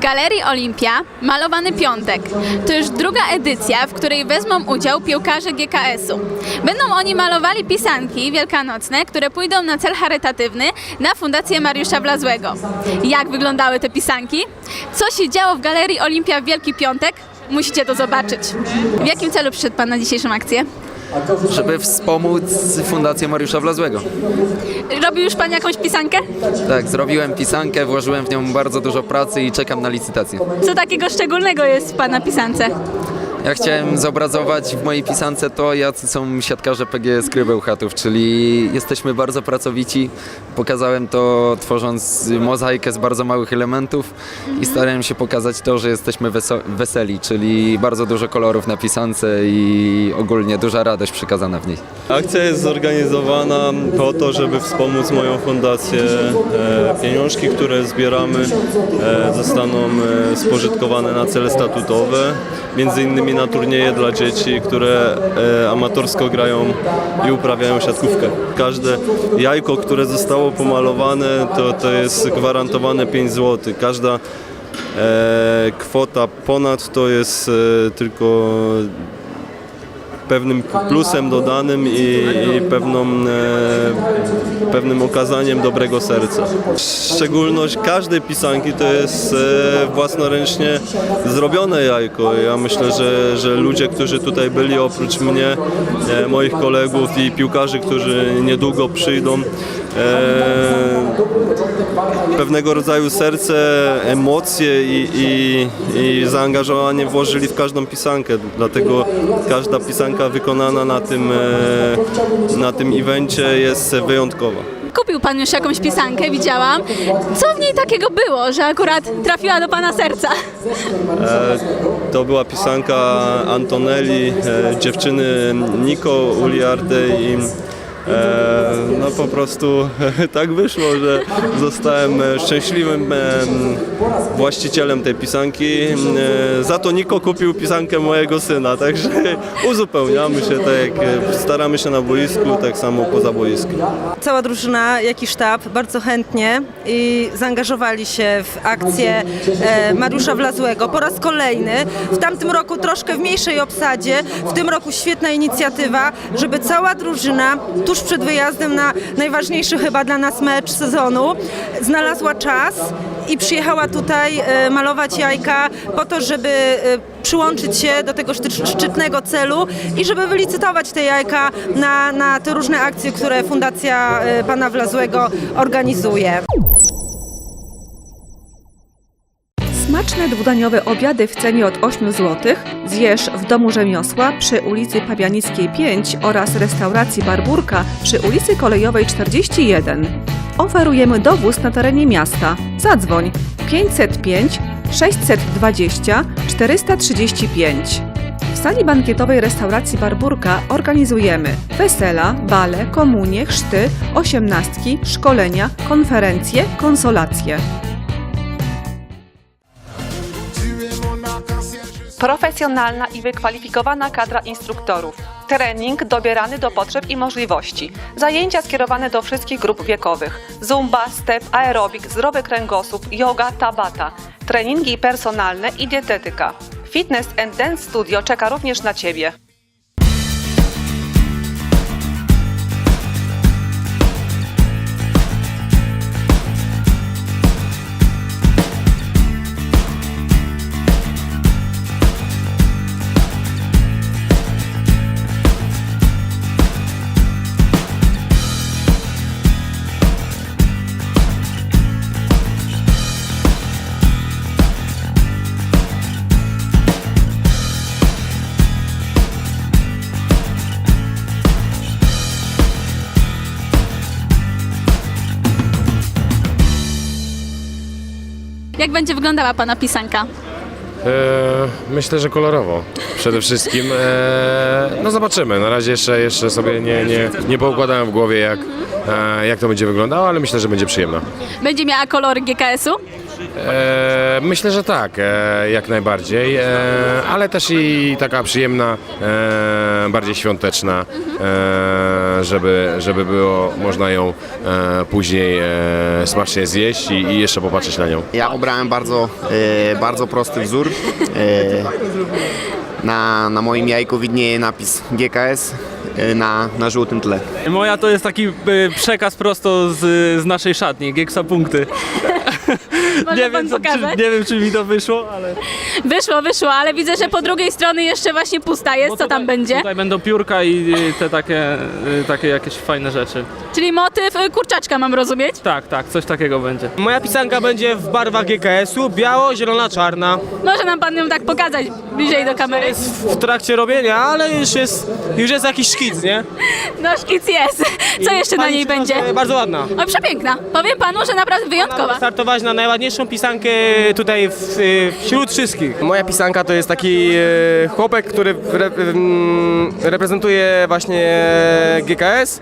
Galerii Olimpia Malowany Piątek. To już druga edycja, w której wezmą udział piłkarze GKS-u. Będą oni malowali pisanki wielkanocne, które pójdą na cel charytatywny na Fundację Mariusza Blazłego. Jak wyglądały te pisanki? Co się działo w Galerii Olimpia w Wielki Piątek? Musicie to zobaczyć. W jakim celu przyszedł Pan na dzisiejszą akcję? Żeby wspomóc Fundację Mariusza Wlazłego. Robił już Pan jakąś pisankę? Tak, zrobiłem pisankę, włożyłem w nią bardzo dużo pracy i czekam na licytację. Co takiego szczególnego jest w Pana pisance? Ja chciałem zobrazować w mojej pisance to, jacy są siatkarze PGS Krybełchatów, czyli jesteśmy bardzo pracowici. Pokazałem to tworząc mozaikę z bardzo małych elementów i starałem się pokazać to, że jesteśmy weseli, czyli bardzo dużo kolorów na pisance i ogólnie duża radość przekazana w niej. Akcja jest zorganizowana po to, żeby wspomóc moją fundację. E, Pieniążki, które zbieramy e, zostaną e, spożytkowane na cele statutowe, między innymi na turnieje dla dzieci, które e, amatorsko grają i uprawiają siatkówkę. Każde jajko, które zostało pomalowane, to, to jest gwarantowane 5 zł. Każda e, kwota ponad to jest e, tylko pewnym plusem dodanym i, i pewną, e, pewnym okazaniem dobrego serca. Szczególność każdej pisanki to jest e, własnoręcznie zrobione jajko. Ja myślę, że, że ludzie, którzy tutaj byli oprócz mnie, e, moich kolegów i piłkarzy, którzy niedługo przyjdą, e, pewnego rodzaju serce, emocje i, i, i zaangażowanie włożyli w każdą pisankę. Dlatego każda pisanka wykonana na tym, e, na tym evencie jest wyjątkowa. Kupił Pan już jakąś pisankę, widziałam. Co w niej takiego było, że akurat trafiła do Pana serca? E, To była pisanka Antonelli, e, dziewczyny Niko Uliarde i no po prostu tak wyszło, że zostałem szczęśliwym właścicielem tej pisanki. E, Za to Niko kupił pisankę mojego syna, także uzupełniamy się, tak e, staramy się na boisku, tak samo poza boiskiem. Cała drużyna, jak i sztab bardzo chętnie i zaangażowali się w akcję e, Mariusza Wlazłego po raz kolejny. W tamtym roku troszkę w mniejszej obsadzie, w tym roku świetna inicjatywa, żeby cała drużyna tuż przed wyjazdem na najważniejszy chyba dla nas mecz sezonu znalazła czas i przyjechała tutaj e, malować jajka po to, żeby e, przyłączyć się do tego szczytnego celu i żeby wylicytować te jajka na, na te różne akcje, które Fundacja e, Pana Wlazłego organizuje. Smaczne dwudaniowe obiady w cenie od 8 zł zjesz w domu rzemiosła przy ulicy Pawianickiej 5 oraz restauracji Barburka przy ulicy Kolejowej 41. Oferujemy dowóz na terenie miasta. Zadzwoń 505 620 435. W sali bankietowej restauracji Barburka organizujemy wesela, bale, komunie, chrzty, osiemnastki, szkolenia, konferencje, konsolacje. Profesjonalna i wykwalifikowana kadra instruktorów. Trening dobierany do potrzeb i możliwości. Zajęcia skierowane do wszystkich grup wiekowych. Zumba, step, aerobik, zdrowy kręgosłup, yoga, tabata. Treningi personalne i dietetyka. Fitness and Dance Studio czeka również na Ciebie. Jak będzie wyglądała Pana pisanka? E, myślę, że kolorowo przede wszystkim. E, no zobaczymy. Na razie jeszcze, jeszcze sobie nie, nie, nie poukładałem w głowie, jak, e, jak to będzie wyglądało, ale myślę, że będzie przyjemna. Będzie miała kolory GKS-u? E, myślę, że tak, e, jak najbardziej, e, ale też i taka przyjemna, e, bardziej świąteczna, e, żeby, żeby było można ją e, później e, smacznie zjeść i, i jeszcze popatrzeć na nią. Ja obrałem bardzo, e, bardzo prosty wzór. Na, na moim jajku widnieje napis GKS na, na żółtym tle. Moja to jest taki przekaz prosto z, z naszej szatni, Gieksa punkty. Może pan co- czy, pokazać? nie wiem, czy mi to wyszło, ale... Wyszło, wyszło, ale widzę, że po drugiej stronie jeszcze właśnie pusta jest. Bo Co tam będzie? Tutaj będą piórka i y, te takie, y, takie jakieś fajne rzeczy. Czyli motyw y, kurczaczka mam rozumieć? Tak, tak, coś takiego będzie. Moja pisanka będzie w barwach GKS-u, biało, zielona, czarna. Może nam pan ją tak pokazać bliżej do kamery? Jest w trakcie robienia, ale już jest, już jest jakiś szkic, nie? No szkic jest. Co jeszcze na Pani niej będzie? że Bardzo ładna. O, przepiękna. Powiem panu, że naprawdę wyjątkowa. Startować na najładniejszą pisankę tutaj w, wśród wszystkich. Moja pisanka to jest taki e, chłopek, który re, mm, reprezentuje właśnie GKS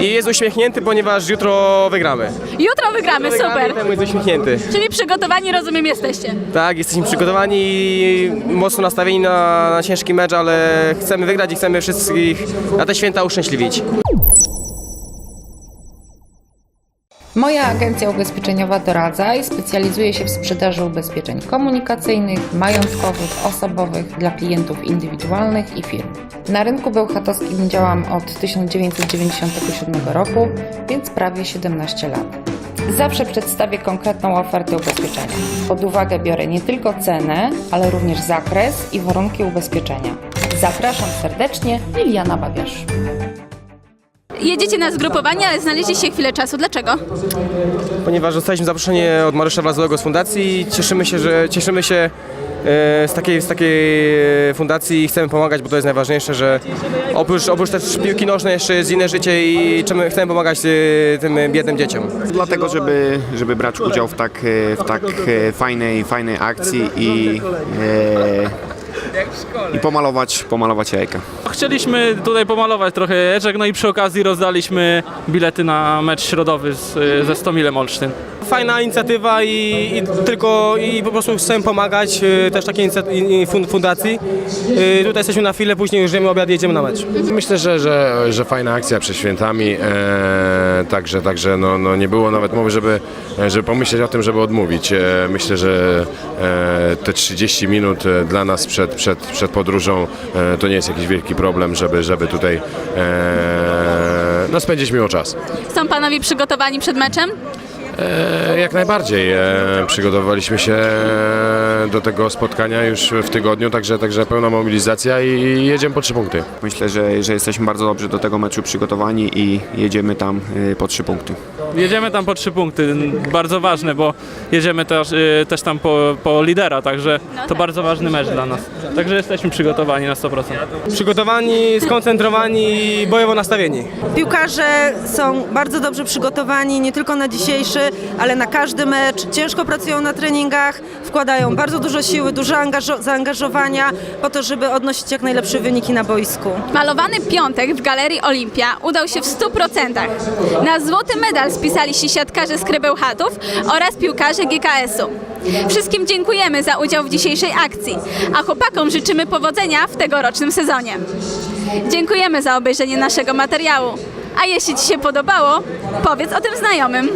i jest uśmiechnięty, ponieważ jutro wygramy. Jutro wygramy, super. Wygramy, jest uśmiechnięty. Czyli przygotowani, rozumiem, jesteście. Tak, jesteśmy przygotowani i mocno nastawieni na, na ciężki mecz, ale chcemy wygrać i chcemy wszystkich na te święta uszczęśliwić. Moja agencja ubezpieczeniowa doradza i specjalizuje się w sprzedaży ubezpieczeń komunikacyjnych, majątkowych, osobowych dla klientów indywidualnych i firm. Na rynku bełchatowskim działam od 1997 roku, więc prawie 17 lat. Zawsze przedstawię konkretną ofertę ubezpieczenia. Pod uwagę biorę nie tylko cenę, ale również zakres i warunki ubezpieczenia. Zapraszam serdecznie, Liliana Babiarz. Jedziecie na zgrupowanie, ale znaleźliście chwilę czasu. Dlaczego? Ponieważ dostaliśmy zaproszenie od Mariusza Wlazłego z fundacji i cieszymy się, że cieszymy się e, z takiej, z takiej e, fundacji i chcemy pomagać, bo to jest najważniejsze, że oprócz, oprócz też piłki nożnej jeszcze jest inne życie i chcemy, chcemy pomagać e, tym biednym dzieciom. Dlatego, żeby, żeby brać udział w tak, e, w tak e, fajnej, fajnej akcji i, e, i pomalować, pomalować jajka. Chcieliśmy tutaj pomalować trochę jeczek, no i przy okazji rozdaliśmy bilety na mecz środowy z, y, ze Stomilem Olsztyn. Fajna inicjatywa i, i tylko i po prostu chcemy pomagać e, też takiej fundacji. E, Tutaj jesteśmy na chwilę, później już jemy obiad, jedziemy na mecz. Myślę, że, że, że fajna akcja przed świętami, e, także, także no, no nie było nawet mowy, żeby, żeby pomyśleć o tym, żeby odmówić. E, myślę, że e, te 30 minut e, dla nas przed, przed, przed podróżą to nie jest jakiś wielki problem, żeby, żeby tutaj no, spędzić miło czas. Są panowie przygotowani przed meczem? E, Jak najbardziej. E, Przygotowaliśmy się do tego spotkania już w tygodniu, także, także pełna mobilizacja i jedziemy po trzy punkty. Myślę, że, że jesteśmy bardzo dobrze do tego meczu przygotowani i jedziemy tam e, po trzy punkty. Jedziemy tam po trzy punkty, bardzo ważne, bo jedziemy też, y, też tam po, po lidera, także to bardzo ważny mecz dla nas. Także jesteśmy przygotowani na 100%. Przygotowani, skoncentrowani i bojowo nastawieni. Piłkarze są bardzo dobrze przygotowani nie tylko na dzisiejszy, ale na każdy mecz. Ciężko pracują na treningach, wkładają bardzo dużo siły, dużo angażo- zaangażowania po to, żeby odnosić jak najlepsze wyniki na boisku. Malowany piątek w Galerii Olimpia udał się w 100%. Na złoty medal spisali się siatkarze z Krybełchatów oraz piłkarze GKS-u. Wszystkim dziękujemy za udział w dzisiejszej akcji, a chłopakom życzymy powodzenia w tegorocznym sezonie. Dziękujemy za obejrzenie naszego materiału. A jeśli Ci się podobało, powiedz o tym znajomym.